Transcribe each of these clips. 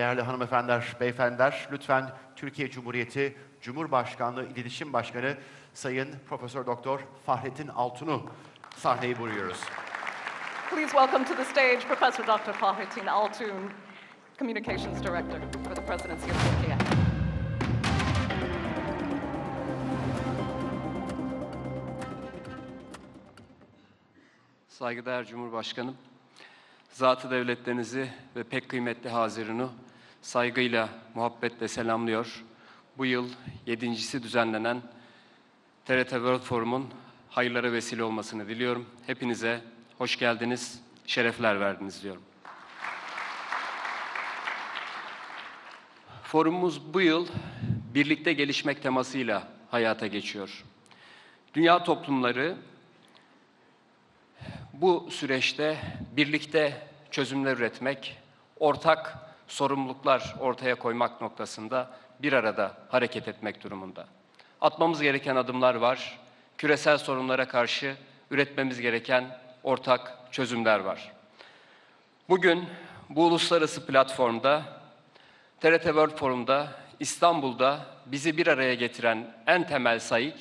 Değerli hanımefendiler, beyefendiler, lütfen Türkiye Cumhuriyeti Cumhurbaşkanlığı İletişim Başkanı Sayın Profesör Doktor Fahrettin Altun'u sahneye buyuruyoruz. Please welcome to the stage Professor Dr. Fahrettin Altun, Communications Director for the Presidency of Turkey. Saygıdeğer Cumhurbaşkanım, zatı devletlerinizi ve pek kıymetli Hazirunu saygıyla, muhabbetle selamlıyor. Bu yıl yedincisi düzenlenen TRT World Forum'un hayırlara vesile olmasını diliyorum. Hepinize hoş geldiniz, şerefler verdiniz diyorum. Forumumuz bu yıl birlikte gelişmek temasıyla hayata geçiyor. Dünya toplumları bu süreçte birlikte çözümler üretmek, ortak sorumluluklar ortaya koymak noktasında bir arada hareket etmek durumunda. Atmamız gereken adımlar var. Küresel sorunlara karşı üretmemiz gereken ortak çözümler var. Bugün bu uluslararası platformda TRT World Forum'da İstanbul'da bizi bir araya getiren en temel sayık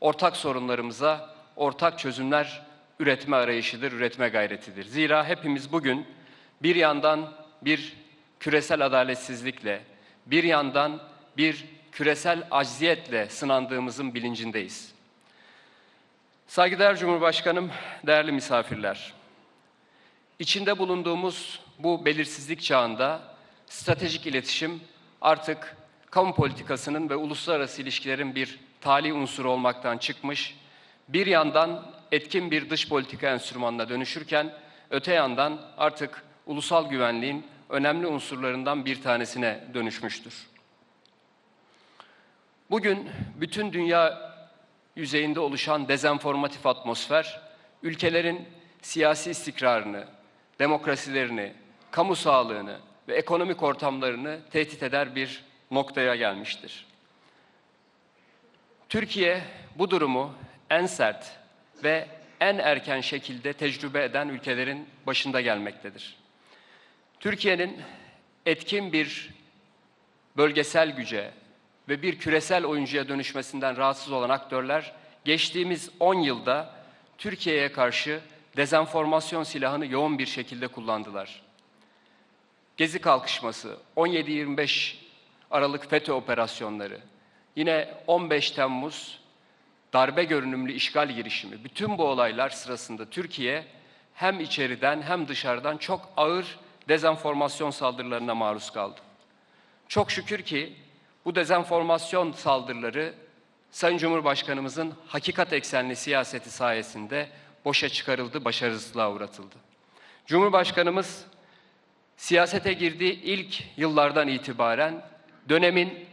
ortak sorunlarımıza ortak çözümler üretme arayışıdır, üretme gayretidir. Zira hepimiz bugün bir yandan bir küresel adaletsizlikle, bir yandan bir küresel acziyetle sınandığımızın bilincindeyiz. Saygıdeğer Cumhurbaşkanım, değerli misafirler. İçinde bulunduğumuz bu belirsizlik çağında stratejik iletişim artık kamu politikasının ve uluslararası ilişkilerin bir tali unsuru olmaktan çıkmış, bir yandan etkin bir dış politika enstrümanına dönüşürken öte yandan artık ulusal güvenliğin önemli unsurlarından bir tanesine dönüşmüştür. Bugün bütün dünya yüzeyinde oluşan dezenformatif atmosfer ülkelerin siyasi istikrarını, demokrasilerini, kamu sağlığını ve ekonomik ortamlarını tehdit eder bir noktaya gelmiştir. Türkiye bu durumu en sert ve en erken şekilde tecrübe eden ülkelerin başında gelmektedir. Türkiye'nin etkin bir bölgesel güce ve bir küresel oyuncuya dönüşmesinden rahatsız olan aktörler geçtiğimiz 10 yılda Türkiye'ye karşı dezenformasyon silahını yoğun bir şekilde kullandılar. Gezi kalkışması, 17-25 Aralık FETÖ operasyonları, yine 15 Temmuz darbe görünümlü işgal girişimi, bütün bu olaylar sırasında Türkiye hem içeriden hem dışarıdan çok ağır dezenformasyon saldırılarına maruz kaldı. Çok şükür ki bu dezenformasyon saldırıları Sayın Cumhurbaşkanımızın hakikat eksenli siyaseti sayesinde boşa çıkarıldı, başarısızlığa uğratıldı. Cumhurbaşkanımız siyasete girdiği ilk yıllardan itibaren dönemin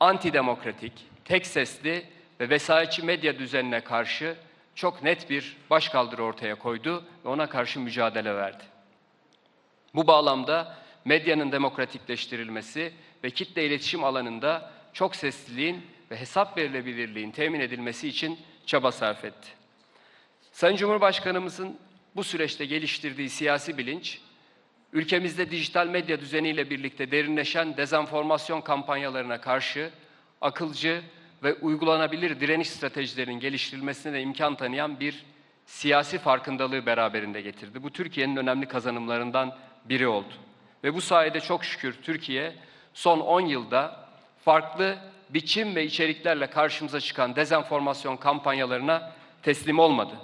antidemokratik, tek sesli ve vesayetçi medya düzenine karşı çok net bir başkaldırı ortaya koydu ve ona karşı mücadele verdi. Bu bağlamda medyanın demokratikleştirilmesi ve kitle iletişim alanında çok sesliliğin ve hesap verilebilirliğin temin edilmesi için çaba sarf etti. Sayın Cumhurbaşkanımızın bu süreçte geliştirdiği siyasi bilinç, ülkemizde dijital medya düzeniyle birlikte derinleşen dezenformasyon kampanyalarına karşı akılcı ve uygulanabilir direniş stratejilerinin geliştirilmesine de imkan tanıyan bir siyasi farkındalığı beraberinde getirdi. Bu Türkiye'nin önemli kazanımlarından biri oldu. Ve bu sayede çok şükür Türkiye son 10 yılda farklı biçim ve içeriklerle karşımıza çıkan dezenformasyon kampanyalarına teslim olmadı.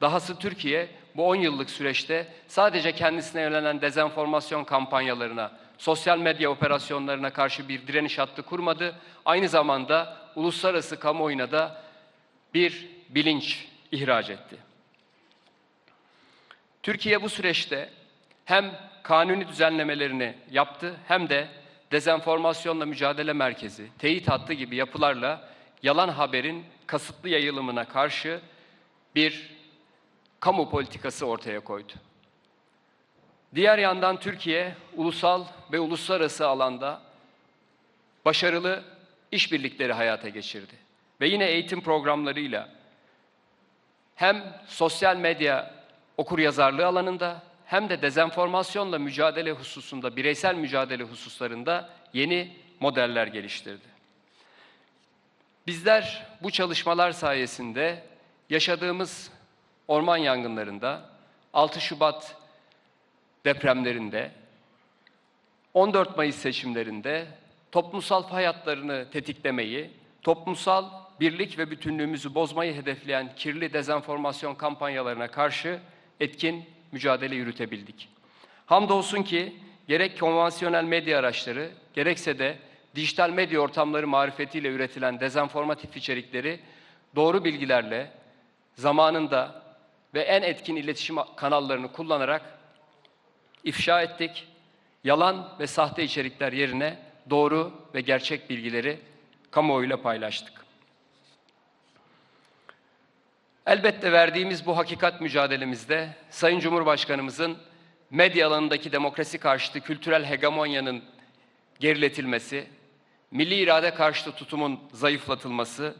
Dahası Türkiye bu 10 yıllık süreçte sadece kendisine yönelen dezenformasyon kampanyalarına, sosyal medya operasyonlarına karşı bir direniş hattı kurmadı. Aynı zamanda uluslararası kamuoyuna da bir bilinç ihraç etti. Türkiye bu süreçte hem kanuni düzenlemelerini yaptı hem de dezenformasyonla mücadele merkezi, teyit hattı gibi yapılarla yalan haberin kasıtlı yayılımına karşı bir kamu politikası ortaya koydu. Diğer yandan Türkiye ulusal ve uluslararası alanda başarılı işbirlikleri hayata geçirdi. Ve yine eğitim programlarıyla hem sosyal medya okuryazarlığı alanında hem de dezenformasyonla mücadele hususunda, bireysel mücadele hususlarında yeni modeller geliştirdi. Bizler bu çalışmalar sayesinde yaşadığımız orman yangınlarında, 6 Şubat depremlerinde, 14 Mayıs seçimlerinde toplumsal hayatlarını tetiklemeyi, toplumsal birlik ve bütünlüğümüzü bozmayı hedefleyen kirli dezenformasyon kampanyalarına karşı etkin mücadele yürütebildik. Hamdolsun ki gerek konvansiyonel medya araçları gerekse de dijital medya ortamları marifetiyle üretilen dezenformatif içerikleri doğru bilgilerle zamanında ve en etkin iletişim kanallarını kullanarak ifşa ettik. Yalan ve sahte içerikler yerine doğru ve gerçek bilgileri kamuoyuyla paylaştık. Elbette verdiğimiz bu hakikat mücadelemizde Sayın Cumhurbaşkanımızın medya alanındaki demokrasi karşıtı kültürel hegemonyanın geriletilmesi, milli irade karşıtı tutumun zayıflatılması,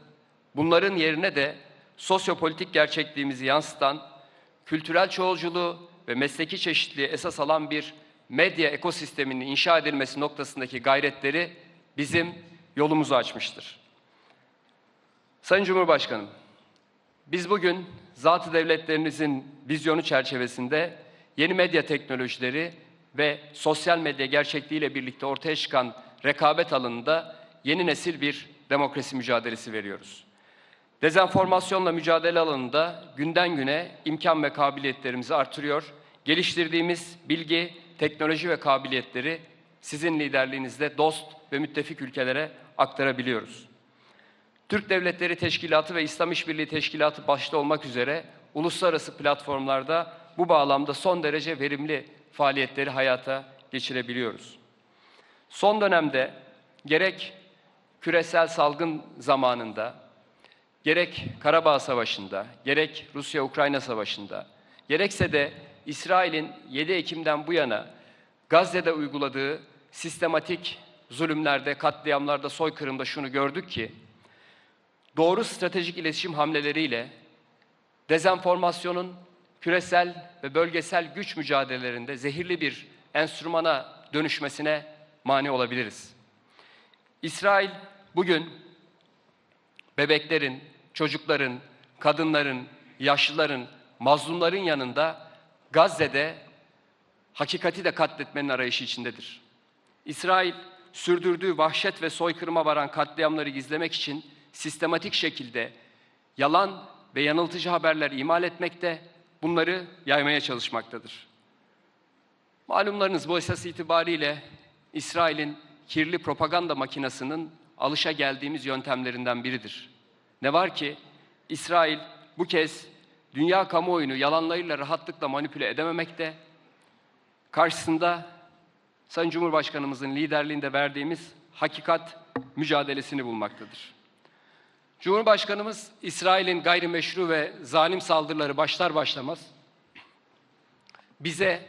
bunların yerine de sosyopolitik gerçekliğimizi yansıtan, kültürel çoğulculuğu ve mesleki çeşitliliği esas alan bir medya ekosisteminin inşa edilmesi noktasındaki gayretleri bizim yolumuzu açmıştır. Sayın Cumhurbaşkanım, biz bugün zatı devletlerinizin vizyonu çerçevesinde yeni medya teknolojileri ve sosyal medya gerçekliğiyle birlikte ortaya çıkan rekabet alanında yeni nesil bir demokrasi mücadelesi veriyoruz. Dezenformasyonla mücadele alanında günden güne imkan ve kabiliyetlerimizi artırıyor. Geliştirdiğimiz bilgi, teknoloji ve kabiliyetleri sizin liderliğinizde dost ve müttefik ülkelere aktarabiliyoruz. Türk Devletleri Teşkilatı ve İslam İşbirliği Teşkilatı başta olmak üzere uluslararası platformlarda bu bağlamda son derece verimli faaliyetleri hayata geçirebiliyoruz. Son dönemde gerek küresel salgın zamanında, gerek Karabağ Savaşı'nda, gerek Rusya-Ukrayna Savaşı'nda, gerekse de İsrail'in 7 Ekim'den bu yana Gazze'de uyguladığı sistematik zulümlerde, katliamlarda, soykırımda şunu gördük ki, doğru stratejik iletişim hamleleriyle dezenformasyonun küresel ve bölgesel güç mücadelelerinde zehirli bir enstrümana dönüşmesine mani olabiliriz. İsrail bugün bebeklerin, çocukların, kadınların, yaşlıların, mazlumların yanında Gazze'de hakikati de katletmenin arayışı içindedir. İsrail sürdürdüğü vahşet ve soykırıma varan katliamları gizlemek için sistematik şekilde yalan ve yanıltıcı haberler imal etmekte, bunları yaymaya çalışmaktadır. Malumlarınız bu esas itibariyle İsrail'in kirli propaganda makinasının alışa geldiğimiz yöntemlerinden biridir. Ne var ki İsrail bu kez dünya kamuoyunu yalanlarıyla rahatlıkla manipüle edememekte, karşısında Sayın Cumhurbaşkanımızın liderliğinde verdiğimiz hakikat mücadelesini bulmaktadır. Cumhurbaşkanımız İsrail'in gayrimeşru ve zalim saldırıları başlar başlamaz bize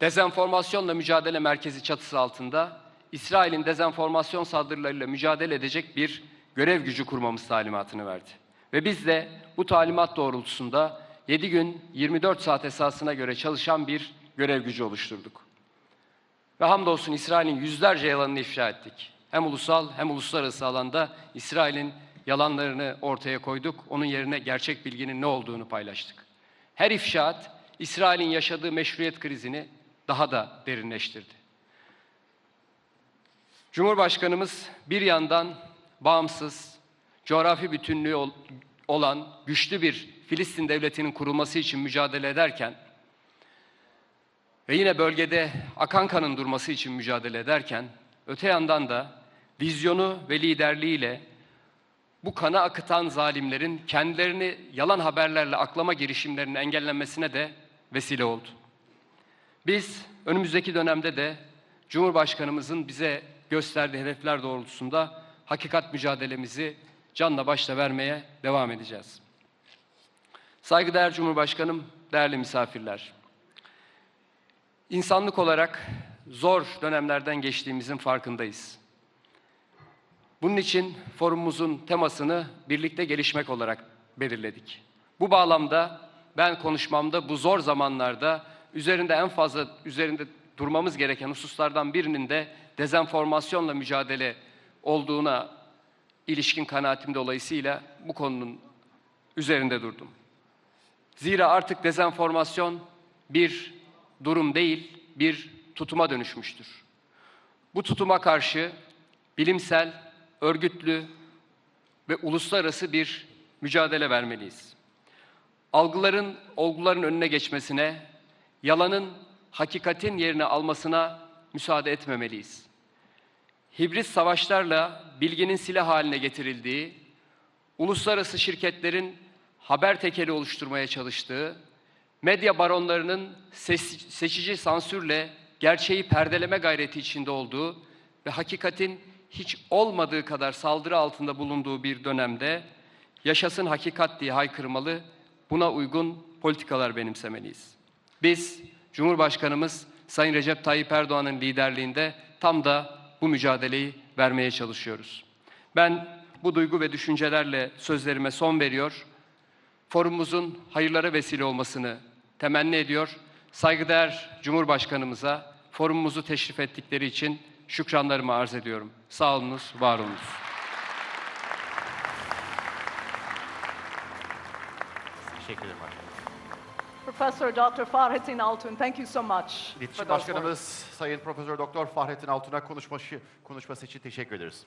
dezenformasyonla mücadele merkezi çatısı altında İsrail'in dezenformasyon saldırılarıyla mücadele edecek bir görev gücü kurmamız talimatını verdi. Ve biz de bu talimat doğrultusunda 7 gün 24 saat esasına göre çalışan bir görev gücü oluşturduk. Ve hamdolsun İsrail'in yüzlerce yalanını ifşa ettik. Hem ulusal hem uluslararası alanda İsrail'in yalanlarını ortaya koyduk. Onun yerine gerçek bilginin ne olduğunu paylaştık. Her ifşaat İsrail'in yaşadığı meşruiyet krizini daha da derinleştirdi. Cumhurbaşkanımız bir yandan bağımsız, coğrafi bütünlüğü ol- olan güçlü bir Filistin devletinin kurulması için mücadele ederken ve yine bölgede akan kanın durması için mücadele ederken öte yandan da vizyonu ve liderliğiyle bu kanı akıtan zalimlerin kendilerini yalan haberlerle aklama girişimlerinin engellenmesine de vesile oldu. Biz önümüzdeki dönemde de Cumhurbaşkanımızın bize gösterdiği hedefler doğrultusunda hakikat mücadelemizi canla başla vermeye devam edeceğiz. Saygıdeğer Cumhurbaşkanım, değerli misafirler. İnsanlık olarak zor dönemlerden geçtiğimizin farkındayız. Bunun için forumumuzun temasını birlikte gelişmek olarak belirledik. Bu bağlamda ben konuşmamda bu zor zamanlarda üzerinde en fazla üzerinde durmamız gereken hususlardan birinin de dezenformasyonla mücadele olduğuna ilişkin kanaatim dolayısıyla bu konunun üzerinde durdum. Zira artık dezenformasyon bir durum değil, bir tutuma dönüşmüştür. Bu tutuma karşı bilimsel, örgütlü ve uluslararası bir mücadele vermeliyiz. Algıların olguların önüne geçmesine, yalanın hakikatin yerini almasına müsaade etmemeliyiz. Hibrit savaşlarla bilginin silah haline getirildiği, uluslararası şirketlerin haber tekeli oluşturmaya çalıştığı, medya baronlarının seçici sansürle gerçeği perdeleme gayreti içinde olduğu ve hakikatin hiç olmadığı kadar saldırı altında bulunduğu bir dönemde yaşasın hakikat diye haykırmalı, buna uygun politikalar benimsemeliyiz. Biz, Cumhurbaşkanımız Sayın Recep Tayyip Erdoğan'ın liderliğinde tam da bu mücadeleyi vermeye çalışıyoruz. Ben bu duygu ve düşüncelerle sözlerime son veriyor. Forumumuzun hayırlara vesile olmasını temenni ediyor. Saygıdeğer Cumhurbaşkanımıza forumumuzu teşrif ettikleri için şükranlarımı arz ediyorum. Sağ olunuz, var olunuz. Teşekkür ederim. Professor Dr. Fahrettin Altun, thank you so much. İletişim. Başkanımız Sayın Profesör Doktor Fahrettin Altun'a konuşması, konuşması için teşekkür ederiz.